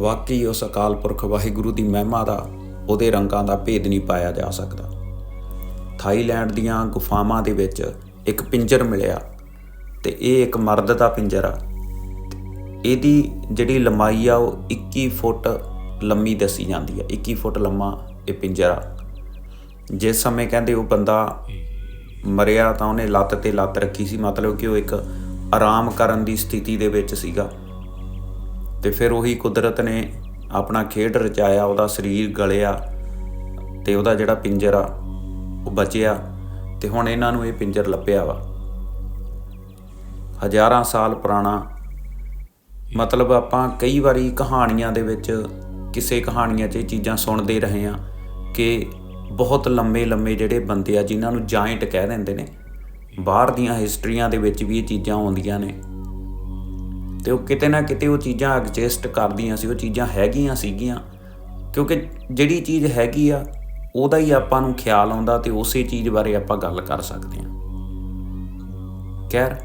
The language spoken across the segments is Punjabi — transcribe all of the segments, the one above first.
ਵਾਕਈ ਉਸ ਅਕਾਲ ਪੁਰਖ ਵਾਹਿਗੁਰੂ ਦੀ ਮਹਿਮਾ ਦਾ, ਉਹਦੇ ਰੰਗਾਂ ਦਾ ਭੇਦ ਨਹੀਂ ਪਾਇਆ ਜਾ ਸਕਦਾ। ਥਾਈਲੈਂਡ ਦੀਆਂ ਗੁਫਾਵਾਂ ਦੇ ਵਿੱਚ ਇੱਕ ਪਿੰਜਰ ਮਿਲਿਆ ਤੇ ਇਹ ਇੱਕ ਮਰਦ ਦਾ ਪਿੰਜਰ ਆ। ਇਹਦੀ ਜਿਹੜੀ ਲੰਬਾਈ ਆ, ਉਹ 21 ਫੁੱਟ ਲੰਮੀ ਦੱਸੀ ਜਾਂਦੀ ਆ। 21 ਫੁੱਟ ਲੰਮਾ ਇਹ ਪਿੰਜਰ ਆ। ਜਿਸ ਸਮੇਂ ਕਹਿੰਦੇ ਉਹ ਬੰਦਾ ਮਰਿਆ ਤਾਂ ਉਹਨੇ ਲੱਤ ਤੇ ਲੱਤ ਰੱਖੀ ਸੀ। ਮਤਲਬ ਕਿ ਉਹ ਇੱਕ ਆਰਾਮ ਕਰਨ ਦੀ ਸਥਿਤੀ ਦੇ ਵਿੱਚ ਸੀਗਾ। ਤੇ ਫਿਰ ਉਹੀ ਕੁਦਰਤ ਨੇ ਆਪਣਾ ਖੇਡ ਰਚਾਇਆ, ਉਹਦਾ ਸਰੀਰ ਗਲਿਆ ਤੇ ਉਹਦਾ ਜਿਹੜਾ ਪਿੰਜਰ ਆ, ਉਹ ਬਚਿਆ ਤੇ ਹੁਣ ਇਹਨਾਂ ਨੂੰ ਇਹ ਪਿੰਜਰ ਲੱਭਿਆ ਵਾ। ਹਜ਼ਾਰਾਂ ਸਾਲ ਪੁਰਾਣਾ, ਮਤਲਬ ਆਪਾਂ ਕਈ ਵਾਰੀ ਕਹਾਣੀਆਂ ਦੇ ਵਿੱਚ ਕਿਸੇ ਕਹਾਣੀਆਂ 'ਚ ਇਹ ਚੀਜ਼ਾਂ ਸੁਣਦੇ ਰਹੇ ਆ ਕਿ ਬਹੁਤ ਲੰਮੇ ਲੰਮੇ ਜਿਹੜੇ ਬੰਦੇ ਆ, ਜਿਨ੍ਹਾਂ ਨੂੰ ਜਾਇੰਟ ਕਹਿ ਦਿੰਦੇ ਨੇ, ਬਾਹਰ ਦੀਆਂ ਹਿਸਟਰੀਆਂ ਦੇ ਵਿੱਚ ਵੀ ਇਹ ਚੀਜ਼ਾਂ ਆਉਂਦੀਆਂ ਨੇ। ਤੇ ਉਹ ਕਿਤੇ ਨਾ ਕਿਤੇ ਉਹ ਚੀਜ਼ਾਂ ਐਗਜ਼ਿਸਟ ਕਰਦੀਆਂ ਸੀ, ਉਹ ਚੀਜ਼ਾਂ ਹੈਗੀਆਂ ਸੀਗੀਆਂ। ਕਿਉਂਕਿ ਜਿਹੜੀ ਚੀਜ਼ ਹੈਗੀ ਆ, ਉਹਦਾ ਹੀ ਆਪਾਂ ਨੂੰ ਖਿਆਲ ਆਉਂਦਾ ਤੇ ਉਸੇ ਚੀਜ਼ ਬਾਰੇ ਆਪਾਂ ਗੱਲ ਕਰ ਸਕਦੇ ਹਾਂ। ਖੈਰ,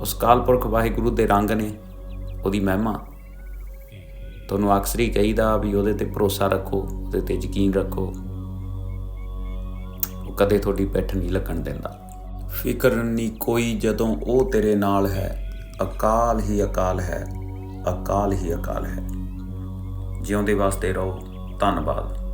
ਉਸ ਕਾਲਪੁਰਖ ਵਾਹਿਗੁਰੂ ਦੇ ਰੰਗ ਨੇ ਉਹਦੀ ਮਹਿਮਾ। ਤੁਹਾਨੂੰ ਅਕਸਰ ਹੀ ਕਹੀਦਾ ਵੀ ਉਹਦੇ ਤੇ ਭਰੋਸਾ ਰੱਖੋ, ਉਹਦੇ ਤੇ ਯਕੀਨ ਰੱਖੋ। ਉਹ ਕਦੇ ਤੁਹਾਡੀ ਪਿੱਠ ਨਹੀਂ ਲੱਗਣ ਦਿੰਦਾ। ਫਿਕਰ ਨਹੀਂ ਕੋਈ ਜਦੋਂ ਉਹ ਤੇਰੇ ਨਾਲ ਹੈ। ਅਕਾਲ ਹੀ ਅਕਾਲ ਹੈ ਅਕਾਲ ਹੀ ਅਕਾਲ ਹੈ। ਜਿਉਂਦੇ ਵਾਸਤੇ ਰਹੋ ਧੰਨਵਾਦ।